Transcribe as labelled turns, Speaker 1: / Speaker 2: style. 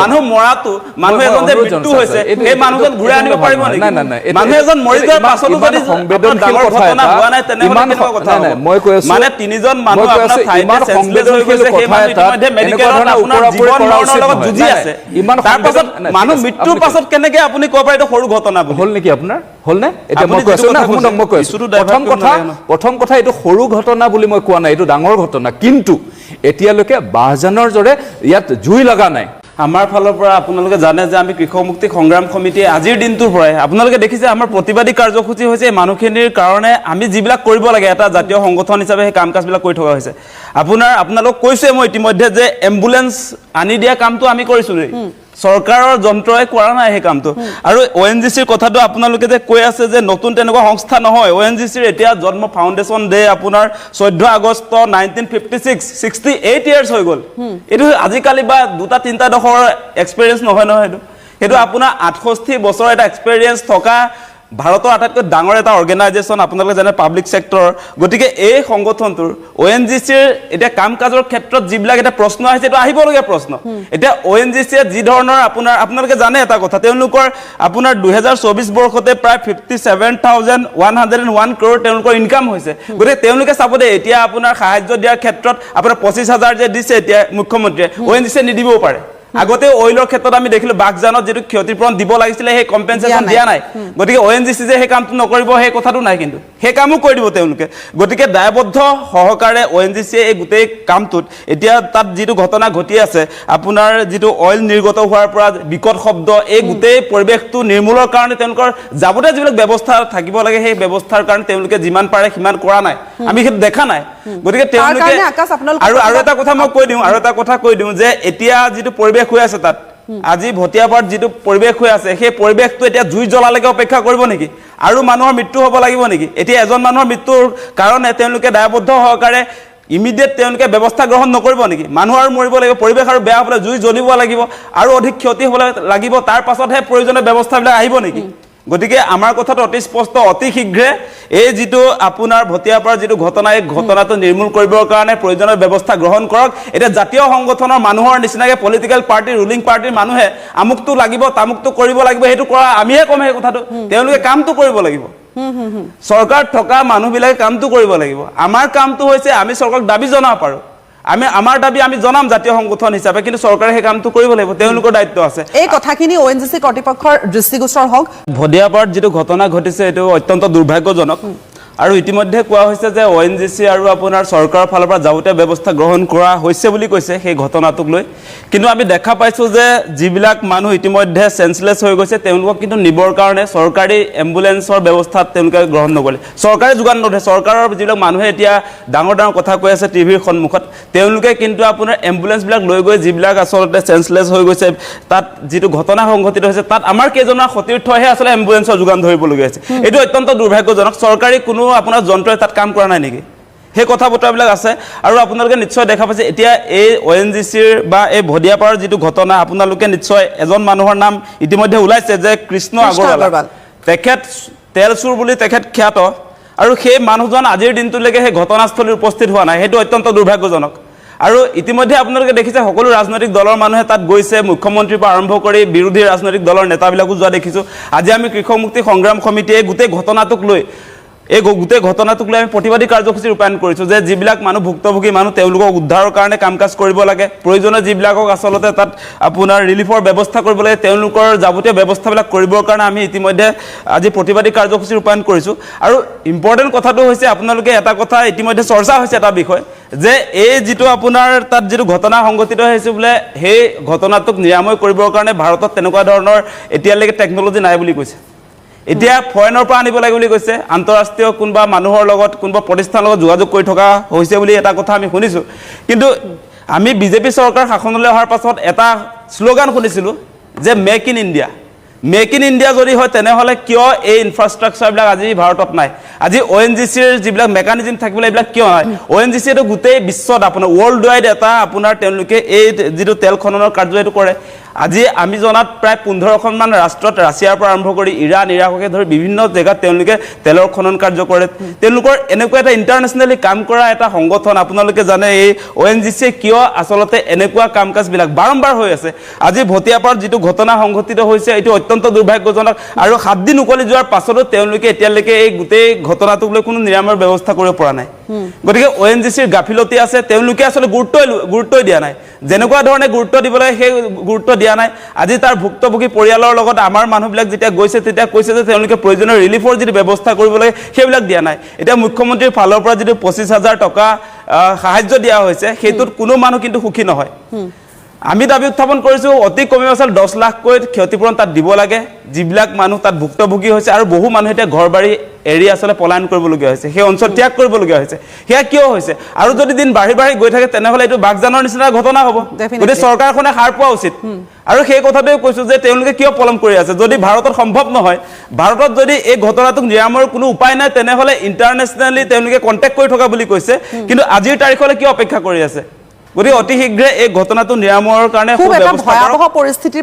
Speaker 1: মানুহ মৰাটো মানুহ এজন যে মৃত্যু হৈছে সেই মানুহজন ঘূৰাই আনিব পাৰিব নেকি? মানুহ এজন মৰি যোৱাৰ পাছতো যদি ডাঙৰ ঘটনা হোৱা নাই তেনেহ'লে কথা
Speaker 2: মই কৈ আছো-
Speaker 1: মানে তিনিজন মানুহ আপোনাৰ ঠাইতে
Speaker 2: ইমান
Speaker 1: হৈ গৈছে, সেই
Speaker 2: কথা
Speaker 1: মানুহ
Speaker 2: এটা।
Speaker 1: ইতিমধ্যে মেডিকেলত আপোনাৰ জীৱন মৰণৰ লগত যুঁজি আছে।
Speaker 2: ইমান
Speaker 1: তাৰ পাছত মানুহ মৃত্যুৰ পাছত কেনেকে আপুনি ক'ব পাৰে এইটো সৰু ঘটনা
Speaker 2: হ'ল নেকি আপোনাৰ? হ'লনে এতিয়া মই কৈ আছো না শুনক মই কৈ আছো। প্ৰথম কথা প্ৰথম কথা এইটো সৰু ঘটনা বুলি মই কোৱা নাই এইটো ডাঙৰ ঘটনা। কিন্তু এতিয়ালৈকে বাহজানৰ জৰে ইয়াত জুই লগা নাই
Speaker 1: আমাৰ ফালৰ পৰা আপোনালোকে জানে যে আমি কৃষক মুক্তি সংগ্ৰাম সমিতিয়ে আজিৰ দিনটোৰ পৰাই, আপোনালোকে দেখিছে আমাৰ প্ৰতিবাদী কাৰ্যসূচী হৈছে এই মানুহখিনিৰ কাৰণে আমি যিবিলাক কৰিব লাগে, এটা জাতীয় সংগঠন হিচাপে সেই কাম কাজবিলাক কৰি থকা হৈছে। আপোনাৰ, আপোনালোক কৈছোৱে মই ইতিমধ্যে যে এম্বুলেঞ্চ আনি দিয়া কামটো আমি কৰিছোঁ দেই চৰকাৰৰ যন্ত্ৰই কৰা নাই সেই কামটো। আৰু অ' এন জি চিৰ কথাটো আপোনালোকে যে কৈ আছে যে নতুন তেনেকুৱা সংস্থা নহয় অ' এন জি চিৰ এতিয়া জন্ম ফাউণ্ডেশ্যন ডে আপোনাৰ চৈধ্য August nineteen fifty six sixty eight years হৈ গ'ল। এইটো আজিকালি বা দুটা তিনিটা ডোখৰ এক্সপেৰিয়েঞ্চ নহয় নহয় সেইটো সেইটো আপোনাৰ আঠষষ্ঠি বছৰ এটা এক্সপেৰিয়েঞ্চ থকা ভাৰতৰ আটাইতকৈ ডাঙৰ এটা অৰ্গেনাইজেশ্যন আপোনালোকে জানে পাব্লিক ছেক্টৰ গতিকে এই সংগঠনটোৰ অ' এন জি চিৰ এতিয়া কাম কাজৰ ক্ষেত্ৰত যিবিলাক এতিয়া প্ৰশ্ন আহিছে, এইটো আহিবলগীয়া প্ৰশ্ন। এতিয়া অ' এন জি চিয়ে যি ধৰণৰ আপোনাৰ, আপোনালোকে জানে এটা কথা, তেওঁলোকৰ আপোনাৰ দুহেজাৰ চৌবিছ বৰ্ষতে প্ৰায় fifty seven thousand one hundred and one crore তেওঁলোকৰ ইনকাম হৈছে। গতিকে তেওঁলোকে চাব দেই, এতিয়া আপোনাৰ সাহায্য দিয়াৰ ক্ষেত্ৰত আপোনাৰ পঁচিছ হাজাৰ যে দিছে এতিয়া মুখ্যমন্ত্ৰীয়ে অ' এন জি চিয়ে নিদিবও পাৰে। আগতে অইলৰ ক্ষেত্ৰত আমি দেখিলো বাগজানত যিটো ক্ষতিপূৰণ দিব লাগিছিলে সেই কম্পেনচেশ্যন
Speaker 3: দিয়া
Speaker 1: দিয়া নাই। গতিকে অ' এন জি চি যে সেই কামটো নকৰিব সেই কথাটো নাই কিন্তু। সেই কামো কৰি দিব তেওঁলোকে। গতিকে দায়বদ্ধ সহকাৰে অ' এন জি চিয়ে এই গোটেই কামটোত এতিয়া তাত যিটো ঘটনা ঘটি আছে আপোনাৰ যিটো অইল নিৰ্গত হোৱাৰ পৰা বিকট শব্দ এই গোটেই পৰিৱেশটো নিৰ্মূলৰ কাৰণে তেওঁলোকৰ যাৱতীয় যিবিলাক ব্যৱস্থা থাকিব লাগে সেই ব্যৱস্থাৰ কাৰণে তেওঁলোকে যিমান পাৰে সিমান কৰা নাই। আমি সেইটো দেখা নাই। গতিকে তেওঁলোকে আৰু আৰু এটা কথা মই কৈ দিওঁ আৰু এটা কথা কৈ দিওঁ যে এতিয়া যিটো পৰিৱেশ হৈ আছে তাত আজি ভটিয়াপাত যিটো পৰিৱেশ হৈ আছে সেই পৰিৱেশটো এতিয়া জুই জ্বলালৈকে অপেক্ষা কৰিব নেকি? আৰু মানুহৰ মৃত্যু হ'ব লাগিব নেকি? এতিয়া এজন মানুহৰ মৃত্যুৰ কাৰণে তেওঁলোকে দায়বদ্ধ সহকাৰে ইমিডিয়েট তেওঁলোকে ব্যৱস্থা গ্ৰহণ নকৰিব নেকি? মানুহ আৰু মৰিব লাগিব পৰিৱেশ আৰু বেয়া হ'বলৈ জুই জ্বলিব লাগিব আৰু অধিক ক্ষতি হ'বলৈ লাগিব তাৰ পাছতহে প্ৰয়োজনীয় ব্যৱস্থাবিলাক আহিব নেকি? গতিকে আমাৰ কথাটো অতি স্পষ্ট অতি শীঘ্ৰে এই যিটো আপোনাৰ ভটিয়াপাৰ যিটো ঘটনা এই ঘটনাটো নিৰ্মূল কৰিবৰ কাৰণে প্ৰয়োজনীয় ব্যৱস্থা গ্ৰহণ কৰক। এতিয়া জাতীয় সংগঠনৰ মানুহৰ নিচিনাকে পলিটিকেল পাৰ্টি ৰুলিং পাৰ্টিৰ মানুহে আমুকটো লাগিব তামুকটো কৰিব লাগিব সেইটো কৰা আমিহে ক'ম সেই কথাটো। তেওঁলোকে কামটো কৰিব লাগিব। চৰকাৰত থকা মানুহবিলাকে কামটো কৰিব লাগিব। আমাৰ কামটো হৈছে আমি চৰকাৰক দাবি জনাব পাৰোঁ। আমি আমাৰ দাবি আমি জনাম জাতীয় সংগঠন হিচাপে কিন্তু চৰকাৰে সেই কামটো কৰিব লাগিব তেওঁলোকৰ দায়িত্ব আছে।
Speaker 3: এই কথাখিনি অ' এন জি চি কৰ্তৃপক্ষৰ দৃষ্টিগোচৰ হওক।
Speaker 1: ভদিয়াপাৰত যিটো ঘটনা ঘটিছে এইটো অত্যন্ত দুৰ্ভাগ্যজনক। আৰু ইতিমধ্যে কোৱা হৈছে যে অ' এন জি চি আৰু আপোনাৰ চৰকাৰৰ ফালৰ পৰা যাৱতীয় ব্যৱস্থা গ্ৰহণ কৰা হৈছে বুলি কৈছে সেই ঘটনাটোক লৈ। কিন্তু আমি দেখা পাইছোঁ যে যিবিলাক মানুহ ইতিমধ্যে চেঞ্চলেছ হৈ গৈছে তেওঁলোকক কিন্তু নিবৰ কাৰণে চৰকাৰী এম্বুলেঞ্চৰ ব্যৱস্থাত তেওঁলোকে গ্ৰহণ নকৰিলে। চৰকাৰে যোগান নধৰে চৰকাৰৰ যিবিলাক মানুহে এতিয়া ডাঙৰ ডাঙৰ কথা কৈ আছে টিভিৰ সন্মুখত তেওঁলোকে কিন্তু আপোনাৰ এম্বুলেঞ্চবিলাক লৈ গৈ যিবিলাক আচলতে চেঞ্চলেছ হৈ গৈছে তাত যিটো ঘটনা সংঘটিত হৈছে তাত আমাৰ কেইজনৰ সতীৰ্থহে আচলতে এম্বুলেঞ্চৰ যোগান ধৰিবলগীয়া হৈছে। এইটো অত্যন্ত দুৰ্ভাগ্যজনক। চৰকাৰী কোনো আপোনাৰ যন্ত্ৰই তাত কাম কৰা নাই নেকি? সেই কথা বতৰাবিলাক আছে আৰু আপোনালোকে নিশ্চয় দেখা পাইছে এতিয়া এই অ' এন জি চিৰ বা এই ভদিয়াপাৰৰ যিটো ঘটনা আপোনালোকে নিশ্চয় এজন মানুহৰ নাম ইতিমধ্যে ওলাইছে যে কৃষ্ণ আগৰৱাল। তেখেত তেল চুৰ বুলি তেখেত খ্যাত আৰু সেই মানুহজন আজিৰ দিনটোলৈকে সেই ঘটনাস্থলীত উপস্থিত হোৱা নাই। সেইটো অত্যন্ত দুৰ্ভাগ্যজনক। আৰু ইতিমধ্যে আপোনালোকে দেখিছে সকলো ৰাজনৈতিক দলৰ মানুহে তাত গৈছে মুখ্যমন্ত্ৰীৰ পৰা আৰম্ভ কৰি বিৰোধী ৰাজনৈতিক দলৰ নেতাবিলাকো যোৱা দেখিছোঁ। আজি আমি কৃষক মুক্তি সংগ্ৰাম সমিতিয়ে গোটেই ঘটনাটোক লৈ এই গোটেই ঘটনাটোক লৈ আমি প্ৰতিবাদী কাৰ্যসূচী ৰূপায়ণ কৰিছোঁ যে যিবিলাক মানুহ ভুক্তভোগী মানুহ, তেওঁলোকক উদ্ধাৰৰ কাৰণে কাম কাজ কৰিব লাগে। প্ৰয়োজনীয় যিবিলাকক আচলতে তাত আপোনাৰ ৰিলিফৰ ব্যৱস্থা কৰিব লাগে, তেওঁলোকৰ যাৱতীয় ব্যৱস্থাবিলাক কৰিবৰ কাৰণে আমি ইতিমধ্যে আজি প্ৰতিবাদী কাৰ্যসূচী ৰূপায়ণ কৰিছোঁ। আৰু ইম্পৰ্টেণ্ট কথাটো হৈছে, আপোনালোকে এটা কথা ইতিমধ্যে চৰ্চা হৈছে এটা বিষয়, যে এই যিটো আপোনাৰ তাত যিটো ঘটনা সংঘটিত হৈছে বোলে, সেই ঘটনাটোক নিৰাময় কৰিবৰ কাৰণে ভাৰতত তেনেকুৱা ধৰণৰ এতিয়ালৈকে টেকন'লজি নাই বুলি কৈছে। এতিয়া ফৰেনৰ পৰা আনিব লাগে বুলি কৈছে, আন্তঃৰাষ্ট্ৰীয় কোনোবা মানুহৰ লগত, কোনোবা প্ৰতিষ্ঠানৰ লগত যোগাযোগ কৰি থকা হৈছে বুলি এটা কথা আমি শুনিছোঁ। কিন্তু আমি বিজেপি চৰকাৰ শাসনলৈ অহাৰ পাছত এটা শ্লোগান শুনিছিলোঁ যে make in India make in India যদি হয়, তেনেহ'লে কিয় এই ইনফ্ৰাষ্ট্ৰাকচাৰবিলাক আজি ভাৰতত নাই? আজি অ' এন জি চিৰ যিবিলাক মেকানিজিম থাকিবলৈ এইবিলাক কিয় নাই? অ' এন জি চিটো গোটেই বিশ্বত আপোনাৰ ৱৰ্ল্ড ৱাইড এটা আপোনাৰ তেওঁলোকে এই যিটো তেল খননৰ কাৰ্য এইটো কৰে। আজি আমি জনাত প্ৰায় পোন্ধৰখনমান ৰাষ্ট্ৰত ৰাছিয়াৰ পৰা আৰম্ভ কৰি ইৰাণ ইৰাককে ধৰি বিভিন্ন জেগাত তেওঁলোকে তেলৰ খনন কাৰ্য কৰে। তেওঁলোকৰ এনেকুৱা এটা ইণ্টাৰনেশ্যনেলি কাম কৰা এটা সংগঠন আপোনালোকে জানে এই অ' এন জি চিয়ে কিয় আচলতে এনেকুৱা কাম কাজবিলাক বাৰম্বাৰ হৈ আছে। আজি ভটিয়াপাৰত যিটো ঘটনা সংঘটিত হৈছে এইটো অত্যন্ত দুৰ্ভাগ্যজনক আৰু সাতদিন উকলি যোৱাৰ পাছতো তেওঁলোকে এতিয়ালৈকে এই গোটেই ঘটনাটোক লৈ কোনো নিৰাময়ৰ ব্যৱস্থা কৰিব পৰা নাই। গতিকে অ' এন জি চিৰ গাফিলতি আছে তেওঁলোকে আচলতে গুৰুত্বই গুৰুত্বই দিয়া নাই। যেনেকুৱা ধৰণে গুৰুত্ব দিব লাগে সেই গুৰুত্ব দিয়া নাই। আজি তাৰ ভুক্তভোগী পৰিয়ালৰ লগত আমাৰ মানুহবিলাক যেতিয়া গৈছে তেতিয়া কৈছে যে তেওঁলোকে প্ৰয়োজনীয় ৰিলিফৰ যিটো ব্যৱস্থা কৰিব লাগে সেইবিলাক দিয়া নাই। এতিয়া মুখ্যমন্ত্ৰীৰ ফালৰ পৰা যিটো পঁচিছ হাজাৰ টকা আহ, সাহায্য দিয়া হৈছে সেইটোত কোনো মানুহ কিন্তু সুখী নহয়। আমি দাবি উত্থাপন কৰিছোঁ অতি কমেও আচলতে দহ লাখকৈ ক্ষতিপূৰণ তাত দিব লাগে। যিবিলাক মানুহ তাত ভুক্তভোগী হৈছে আৰু বহু মানুহ এতিয়া ঘৰ বাৰী এৰি আচলতে পলায়ন কৰিবলগীয়া হৈছে সেই অঞ্চল ত্যাগ কৰিবলগীয়া হৈছে। সেয়া কিয় হৈছে? আৰু যদি দিন বাঢ়ি বাঢ়ি গৈ থাকে তেনেহ'লে এইটো বাগজানৰ নিচিনা ঘটনা হ'ব. গতিকে চৰকাৰখনে সাৰ পোৱা উচিত। আৰু সেই কথাটোৱে কৈছোঁ যে তেওঁলোকে কিয় পলম কৰি আছে? যদি ভাৰতত সম্ভৱ নহয় ভাৰতত যদি এই ঘটনাটোক নিৰাময়ৰ কোনো উপায় নাই তেনেহ'লে ইণ্টাৰনেশ্যনেলি তেওঁলোকে কণ্টেক্ট কৰি থকা বুলি কৈছে। কিন্তু আজিৰ তাৰিখলৈ কিয় অপেক্ষা কৰি আছে? গতিকে অতি শীঘ্ৰে এই ঘটনাটো নিৰাময়ৰ কাৰণে
Speaker 3: পৰিস্থিতিৰ